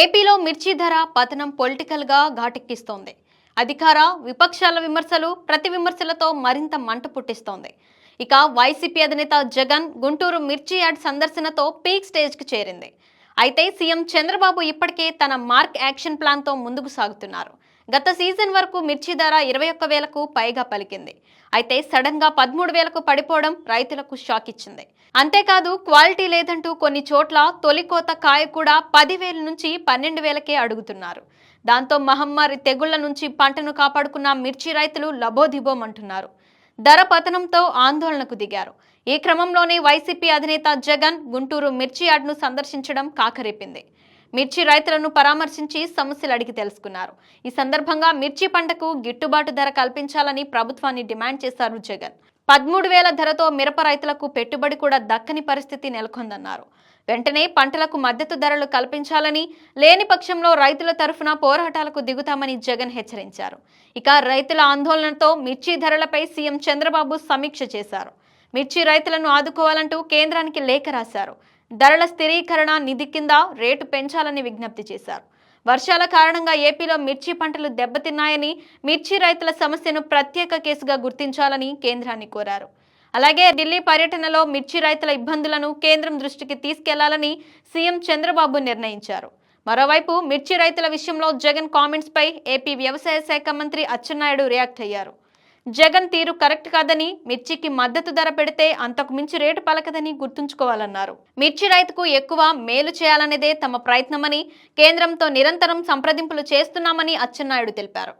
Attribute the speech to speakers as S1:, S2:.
S1: ఏపీలో మిర్చి ధర పతనం పొలిటికల్గా ఘాటెక్కిస్తోంది. అధికార విపక్షాల విమర్శలు ప్రతి విమర్శలతో మరింత మంట పుట్టిస్తోంది. ఇక వైసీపీ అధినేత జగన్ గుంటూరు మిర్చి యార్డ్ సందర్శనతో పీక్ స్టేజ్కి చేరింది. అయితే సీఎం చంద్రబాబు ఇప్పటికే తన మార్క్ యాక్షన్ ప్లాన్తో ముందుకు సాగుతున్నారు. గత సీజన్ వరకు మిర్చి ధర ఇరవై ఒక్క వేలకు పైగా పలికింది. అయితే సడన్గా పదమూడు వేలకు పడిపోవడం రైతులకు షాక్ ఇచ్చింది. అంతేకాదు క్వాలిటీ లేదంటూ కొన్ని చోట్ల తొలికోత కాయ కూడా పదివేల నుంచి పన్నెండు వేలకే అడుగుతున్నారు. దాంతో మహమ్మారి తెగుళ్ళ నుంచి పంటను కాపాడుకున్న మిర్చి రైతులు లబోదిబోమంటున్నారు. ధర పతనంతో ఆందోళనకు దిగారు. ఈ క్రమంలోనే వైసీపీ అధినేత జగన్ గుంటూరు మిర్చి యార్డ్ను సందర్శించడం కాకరేపింది. మిర్చి రైతులను పరామర్శించి సమస్యలు అడిగి తెలుసుకున్నారు. ఈ సందర్భంగా మిర్చి పంటకు గిట్టుబాటు ధర కల్పించాలని ప్రభుత్వాన్ని డిమాండ్ చేశారు జగన్. పదమూడు వేల ధరతో మిరప రైతులకు పెట్టుబడి కూడా దక్కని పరిస్థితి నెలకొందన్నారు. వెంటనే పంటలకు మద్దతు ధరలు కల్పించాలని లేని పక్షంలో రైతుల తరఫున పోరాటాలకు దిగుతామని జగన్ హెచ్చరించారు. ఇక రైతుల ఆందోళనతో మిర్చి ధరలపై సీఎం చంద్రబాబు సమీక్ష చేశారు. మిర్చి రైతులను ఆదుకోవాలంటూ కేంద్రానికి లేఖ రాశారు. ధరల స్థిరీకరణ నిధి కింద రేటు పెంచాలని విజ్ఞప్తి చేశారు. వర్షాల కారణంగా ఏపీలో మిర్చి పంటలు దెబ్బతిన్నాయని మిర్చి రైతుల సమస్యను ప్రత్యేక కేసుగా గుర్తించాలని కేంద్రాన్ని కోరారు. అలాగే ఢిల్లీ పర్యటనలో మిర్చి రైతుల ఇబ్బందులను కేంద్రం దృష్టికి తీసుకెళ్ళాలని సీఎం చంద్రబాబు నిర్ణయించారు. మరోవైపు మిర్చి రైతుల విషయంలో జగన్ కామెంట్స్పై ఏపీ వ్యవసాయ శాఖ మంత్రి అచ్చెన్నాయుడు రియాక్ట్ అయ్యారు. జగన్ తీరు కరెక్ట్ కాదని మిర్చికి మద్దతు ధర పెడితే అంతకు మించి రేటు పలకదని గుర్తుంచుకోవాలన్నారు. మిర్చి రైతుకు ఎక్కువ మేలు చేయాలనేదే తమ ప్రయత్నమని కేంద్రంతో నిరంతరం సంప్రదింపులు చేస్తున్నామని అచ్చెన్నాయుడు తెలిపారు.